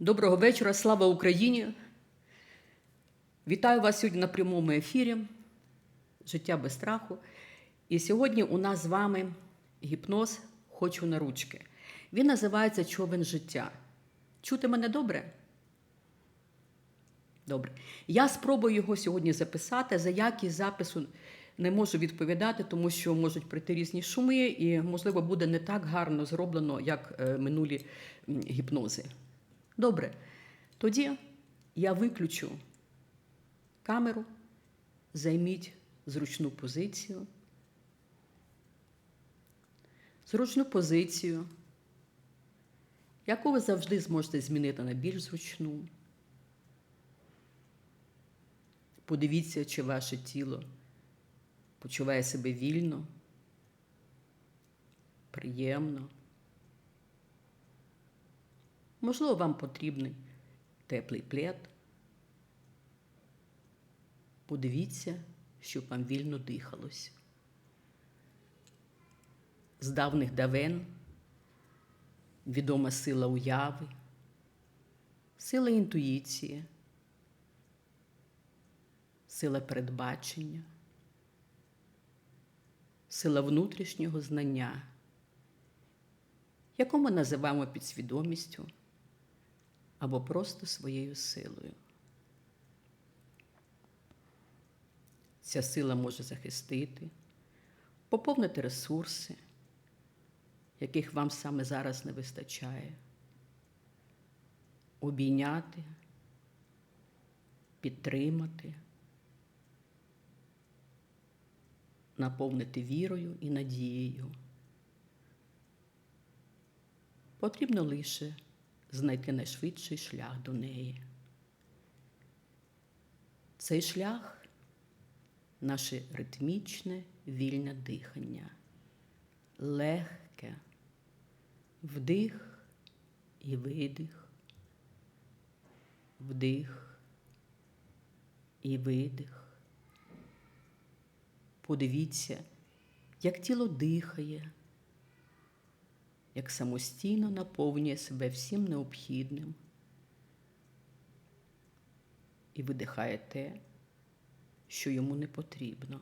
Доброго вечора, слава Україні! Вітаю вас сьогодні на прямому ефірі Життя без страху. І сьогодні у нас з вами гіпноз Хочу на ручки. Він називається Човен життя. Чути мене добре? Добре. Я спробую його сьогодні записати. За якість запису не можу відповідати, тому що можуть прийти різні шуми, і, можливо, буде не так гарно зроблено, як е, минулі гіпнози. Добре. Тоді я виключу камеру, займіть зручну позицію. Зручну позицію, яку ви завжди зможете змінити на більш зручну. Подивіться, чи ваше тіло почуває себе вільно, приємно. Можливо, вам потрібний теплий плед. Подивіться, щоб вам вільно дихалось. З давних давен відома сила уяви, сила інтуїції, сила передбачення, сила внутрішнього знання, яку ми називаємо підсвідомістю або просто своєю силою. Ця сила може захистити, поповнити ресурси, яких вам саме зараз не вистачає, обійняти, підтримати, наповнити вірою і надією. Потрібно лише знайти найшвидший шлях до неї. Цей шлях наше ритмічне вільне дихання, легке, вдих і видих, вдих і видих. Подивіться, як тіло дихає, як самостійно наповнює себе всім необхідним і видихає те, що йому не потрібно.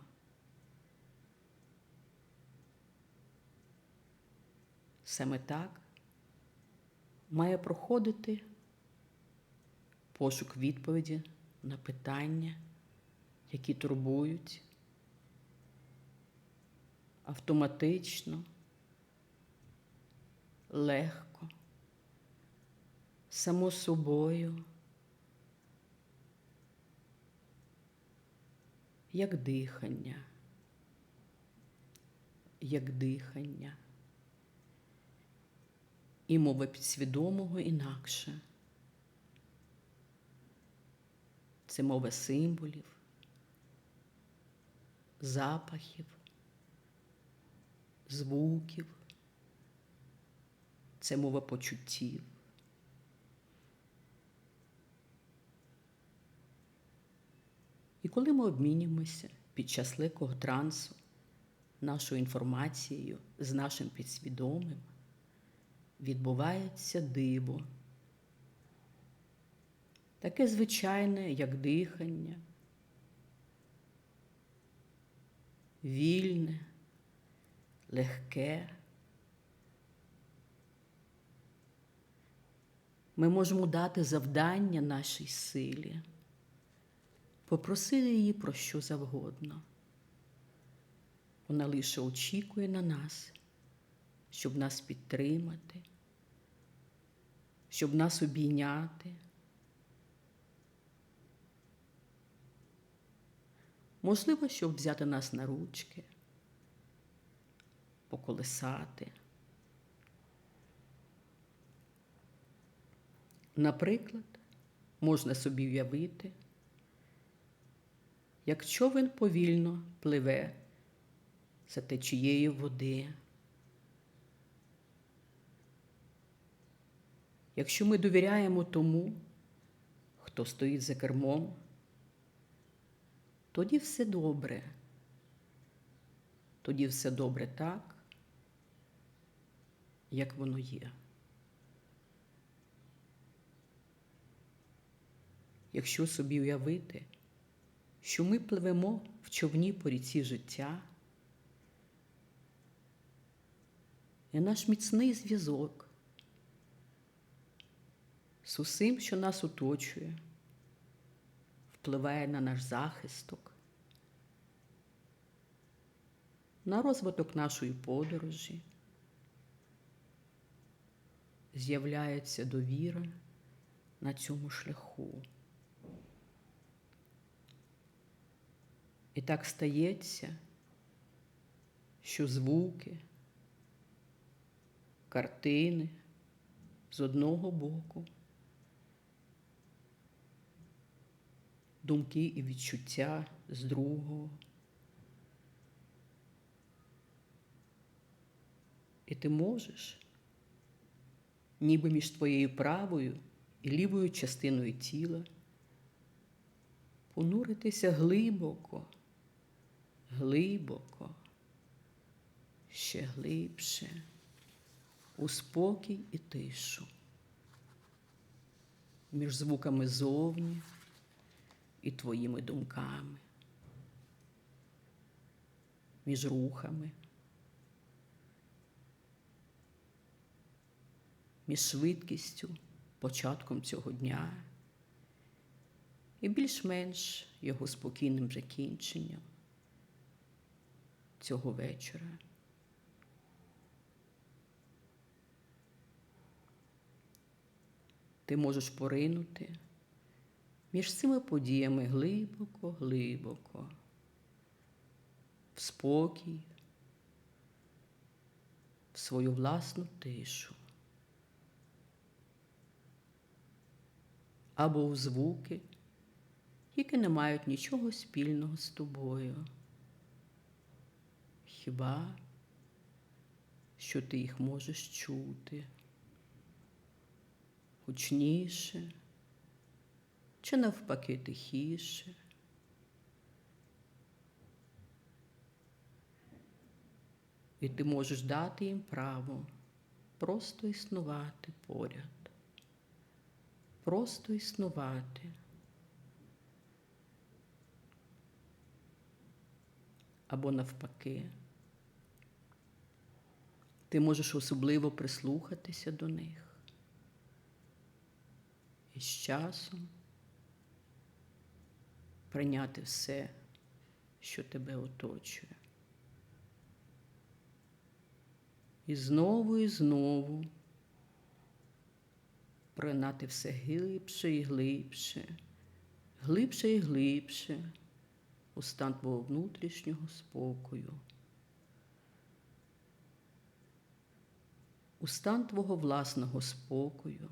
Саме так має проходити пошук відповіді на питання, які турбують автоматично, легко, само собою. як дихання, як дихання. І мова підсвідомого інакше. Це мова символів, запахів, звуків, це мова почуттів. І коли ми обмінюємося під час легкого трансу нашою інформацією з нашим підсвідомим, відбувається диво. Таке звичайне, як дихання, вільне, легке. Ми можемо дати завдання нашій силі попросили її про що завгодно. Вона лише очікує на нас, щоб нас підтримати, щоб нас обійняти. Можливо, щоб взяти нас на ручки, поколесати. Наприклад, можна собі уявити, як човен повільно пливе за течією води. Якщо ми довіряємо тому, хто стоїть за кермом, тоді все добре. Тоді все добре так, як воно є. Якщо собі уявити, що ми пливемо в човні по ріці життя, і наш міцний зв'язок з усім, що нас оточує, впливає на наш захисток, на розвиток нашої подорожі, з'являється довіра на цьому шляху. І так стається, що звуки, картини з одного боку, думки і відчуття з другого. І ти можеш, ніби між твоєю правою і лівою частиною тіла, понуритися глибоко, глибоко, ще глибше, у спокій і тишу, між звуками зовні і твоїми думками, між рухами. Між швидкістю, початком цього дня і більш-менш його спокійним закінченням цього вечора. Ти можеш поринути між цими подіями глибоко, глибоко, в спокій, в свою власну тишу. Або у звуки, які не мають нічого спільного з тобою. Хіба що ти їх можеш чути гучніше чи навпаки тихіше. І ти можеш дати їм право просто існувати поряд, просто існувати. Або навпаки, ти можеш особливо прислухатися до них і з часом прийняти все, що тебе оточує. І знову і знову прийняти все глибше і глибше, глибше і глибше у стан твого внутрішнього спокою, у стан твого власного спокою,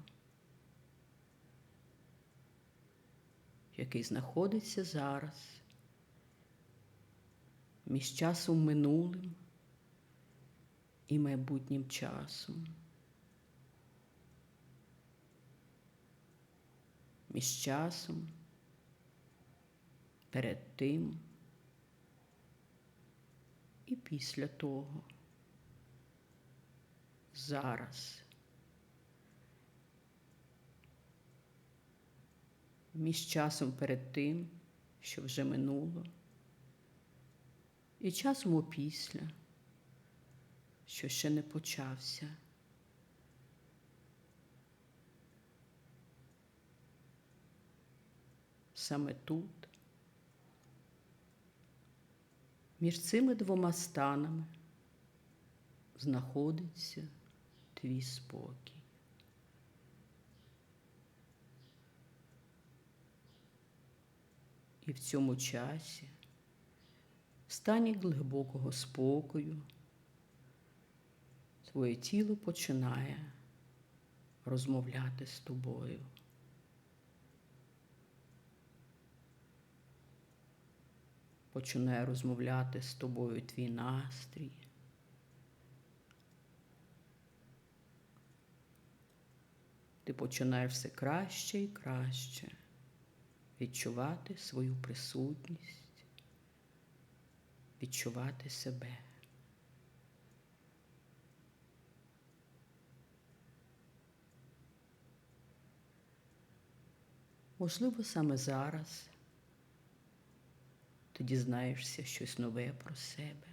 який знаходиться зараз між часом минулим і майбутнім часом. Між часом перед тим і після того. Зараз. Між часом перед тим, що вже минуло, і часом опісля, що ще не почався. Саме тут, між цими двома станами, знаходиться твій спокій. І в цьому часі, в стані глибокого спокою, твоє тіло починає розмовляти з тобою. Починає розмовляти з тобою твій настрій. Ти починаєш все краще і краще відчувати свою присутність, відчувати себе. Можливо, саме зараз ти дізнаєшся щось нове про себе.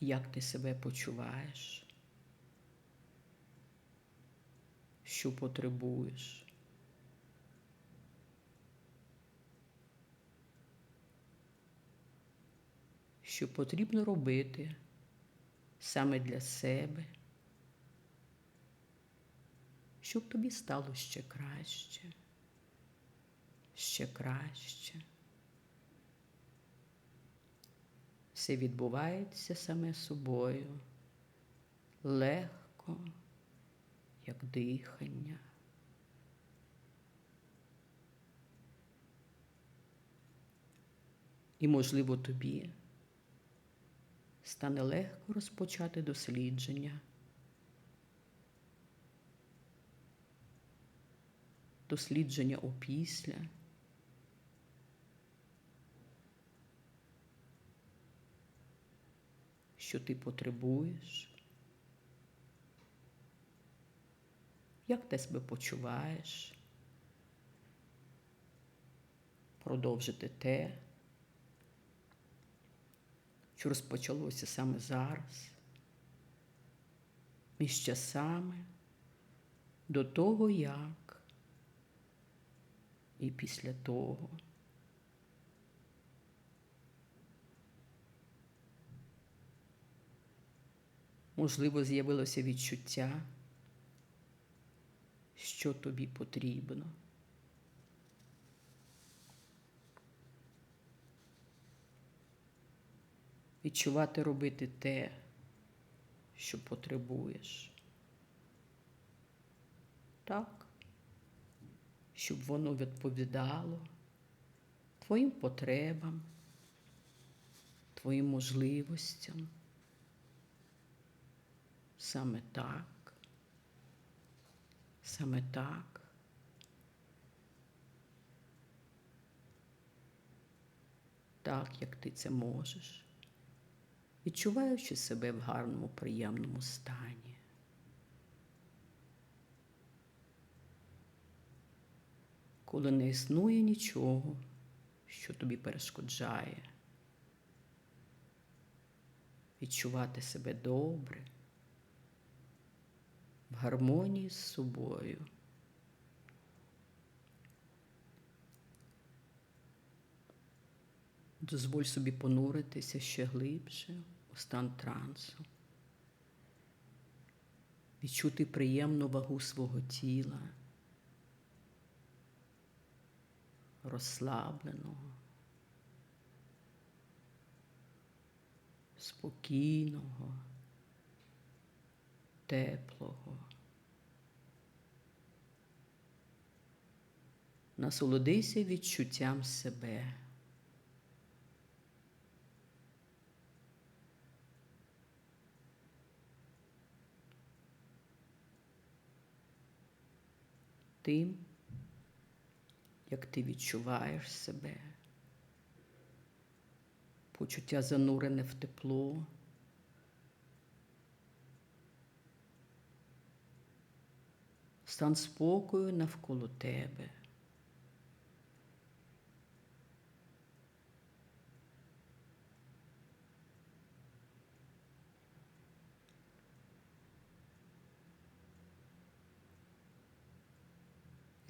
Як ти себе почуваєш? Що потребуєш? Що потрібно робити саме для себе, щоб тобі стало ще краще, ще краще. Все відбувається саме собою, легко, як дихання. І, можливо, тобі стане легко розпочати дослідження. Дослідження опісля. Що ти потребуєш? Як ти себе почуваєш? Продовжити те, що розпочалося саме зараз, між часами до того, як і після того. Можливо, з'явилося відчуття, що тобі потрібно. Відчувати робити те, що потребуєш. Так, щоб воно відповідало твоїм потребам, твоїм можливостям. Саме так, саме так. Так, як ти це можеш, відчуваючи себе в гарному, приємному стані. Коли не існує нічого, що тобі перешкоджає, відчувати себе добре в гармонії з собою. Дозволь собі понуритися ще глибше у стан трансу, відчути приємну вагу свого тіла, розслабленого, спокійного теплого. Насолодися відчуттям себе. Тим, як ти відчуваєш себе, почуття занурене в тепло. стан спокою навколо тебе.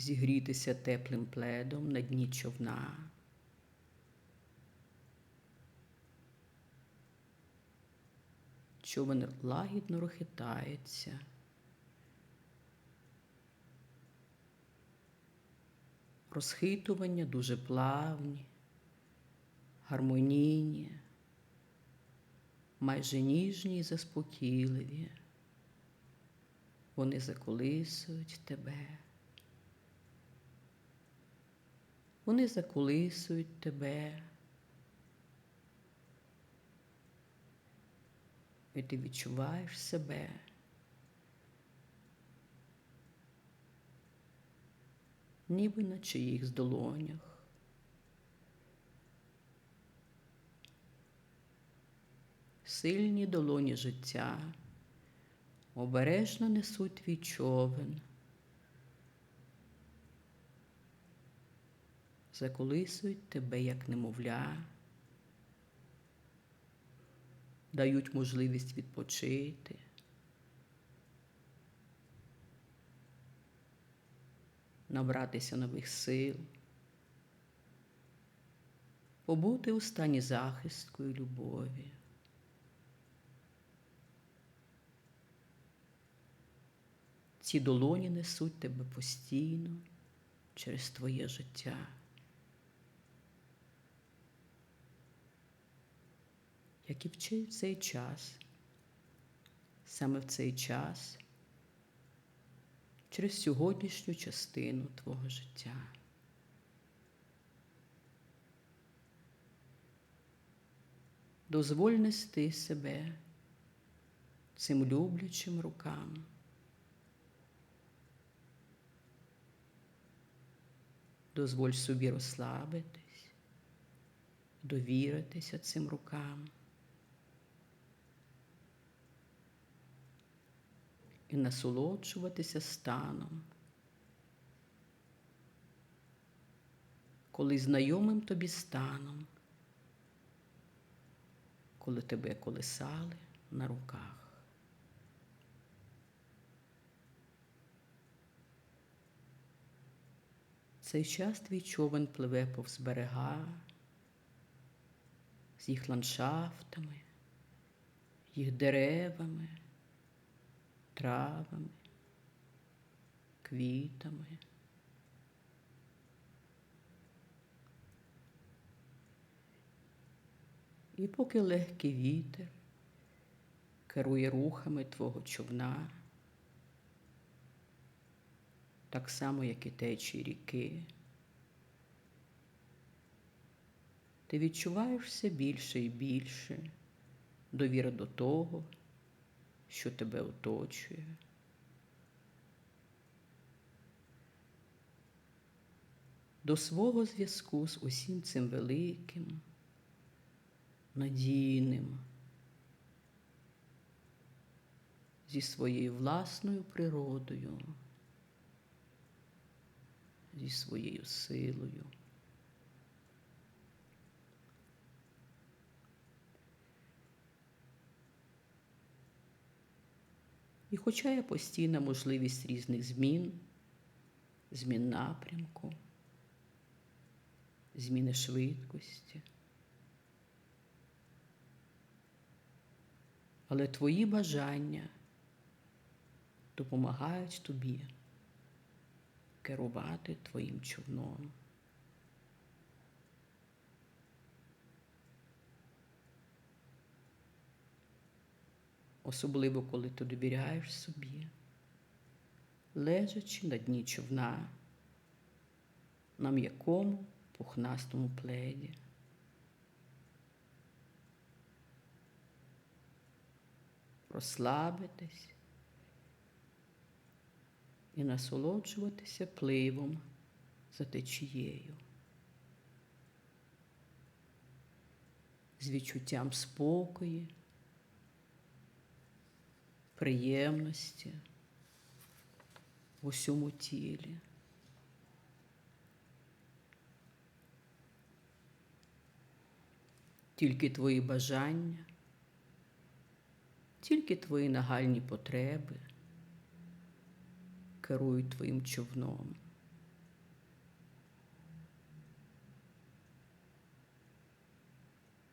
Зігрітися теплим пледом на дні човна. Човен лагідно розхитається. розхитування дуже плавні, гармонійні, майже ніжні і заспокійливі. Вони заколисують тебе. Вони заколисують тебе. І ти відчуваєш себе. ніби на чиїхсь долонях. Сильні долоні життя обережно несуть твій човен заколисують тебе як немовля, дають можливість відпочити. Набратися нових сил, побути у стані захистку і любові. Ці долоні несуть тебе постійно через твоє життя. Як і в цей- цей час, саме в цей час, через сьогоднішню частину твого життя. Дозволь нести себе цим люблячим рукам. Дозволь собі розслабитись, довіритися цим рукам і насолоджуватися станом, коли знайомим тобі станом, коли тебе колисали на руках. Цей час твій човен пливе повз берега, з їх ландшафтами, їх деревами, травами, квітами. І поки легкий вітер керує рухами твого човна, так само, як і течії ріки. Ти відчуваєш все більше і більше довіри до того, що тебе оточує. До свого зв'язку з усім цим великим, надійним, зі своєю власною природою зі своєю силою. І хоча є постійна можливість різних змін, змін напрямку, зміни швидкості, але твої бажання допомагають тобі керувати твоїм човном. Особливо, коли ти довіряєш собі, лежачи на дні човна, на м'якому пухнастому пледі. Розслабитись і насолоджуватися пливом за течією, з відчуттям спокою, приємності в усьому тілі. Тільки твої бажання, тільки твої нагальні потреби керують твоїм човном.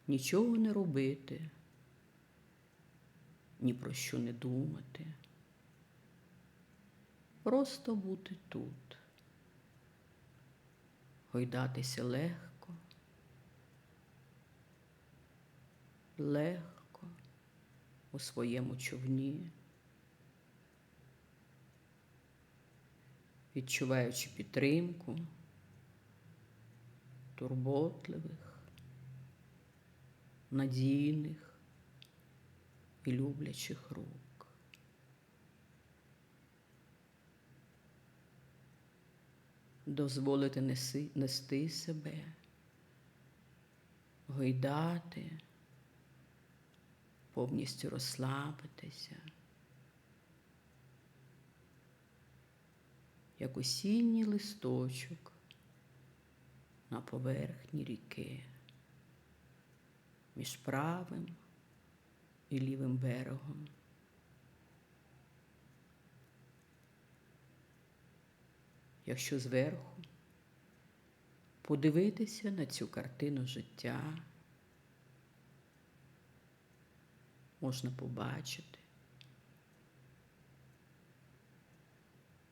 Нічого не робити, ні про що не думати. Просто бути тут, гойдатися легко, легко у своєму човні. відчуваючи підтримку турботливих, надійних і люблячих рук. Дозволити неси, нести себе, гойдати, повністю розслабитися. як осінній листочок на поверхні ріки між правим і лівим берегом. Якщо зверху подивитися на цю картину життя, можна побачити,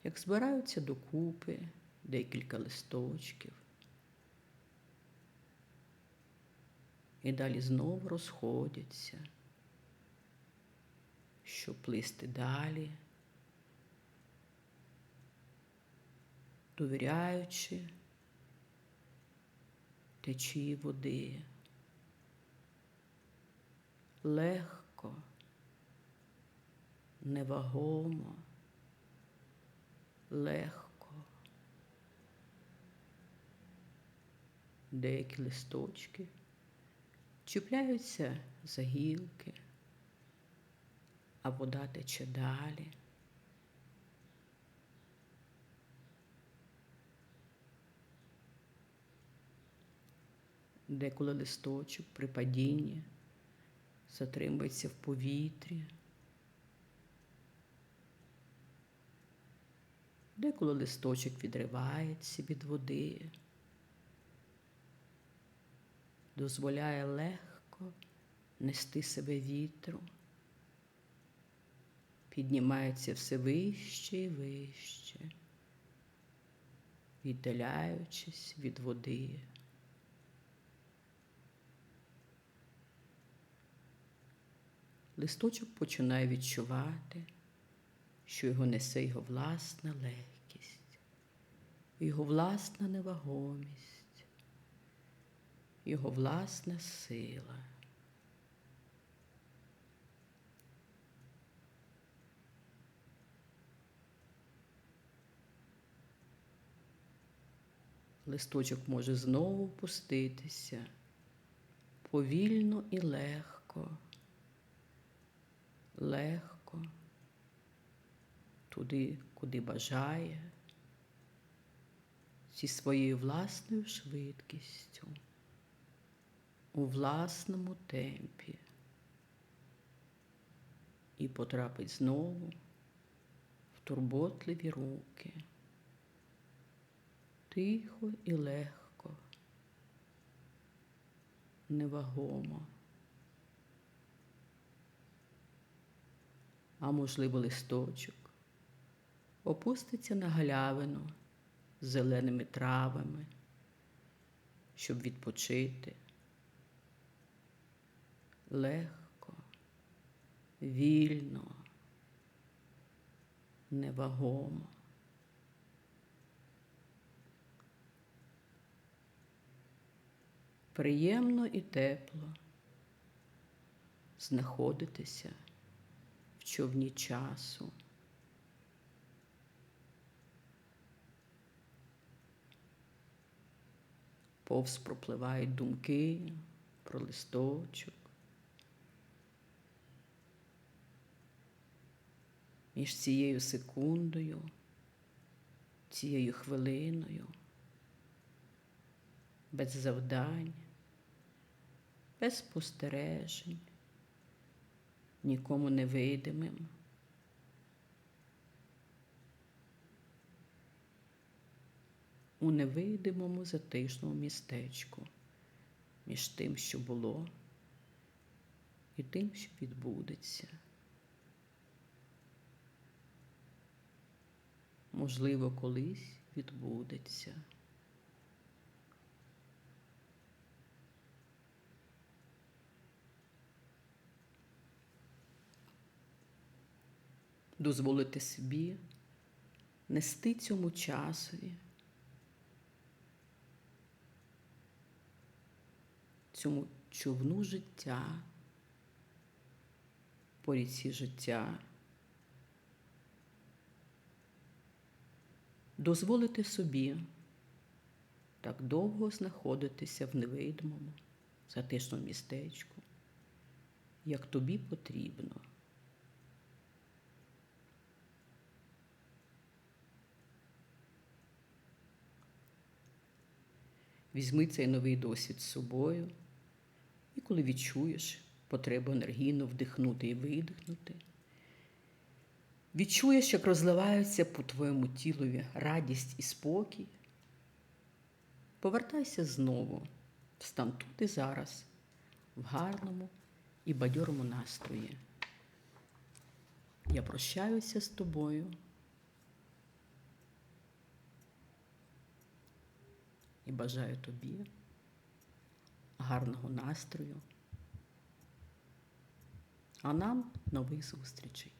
як збираються докупи декілька листочків, і далі знову розходяться, щоб плисти далі, довіряючи течії води. Легко, невагомо, легко. Деякі листочки чіпляються за гілки, а вода тече далі. Деколи листочок при падінні затримується в повітрі. Деколи листочок відривається від води, дозволяє легко нести себе вітру, піднімається все вище і вище, віддаляючись від води. Листочок починає відчувати, що його несе його власна легкість, його власна невагомість, його власна сила. Листочок може знову пуститися. Повільно і легко. Легко, туди, куди бажає, зі своєю власною швидкістю, у власному темпі. І потрапить знову в турботливі руки, тихо і легко, невагомо. а можливо, листочок, опуститься на галявину з зеленими травами, щоб відпочити легко, вільно, невагомо. Приємно і тепло знаходитися в човні часу. Повз пропливають думки про листочок. Між цією секундою, цією хвилиною, без завдань, без спостережень нікому невидимим. У невидимому затишному містечку між тим, що було, і тим, що відбудеться. Можливо, колись відбудеться. Дозволити собі нести цьому часові, цьому човну життя, по ріці життя, дозволити собі так довго знаходитися в невидимому, затишному містечку, як тобі потрібно. Візьми цей новий досвід з собою. І коли відчуєш потребу енергійно вдихнути і видихнути, відчуєш, як розливаються по твоєму тілові радість і спокій, повертайся знову в стан тут і зараз, в гарному і бадьорому настрої. Я прощаюся з тобою. І бажаю тобі гарного настрою. А нам нових зустрічей.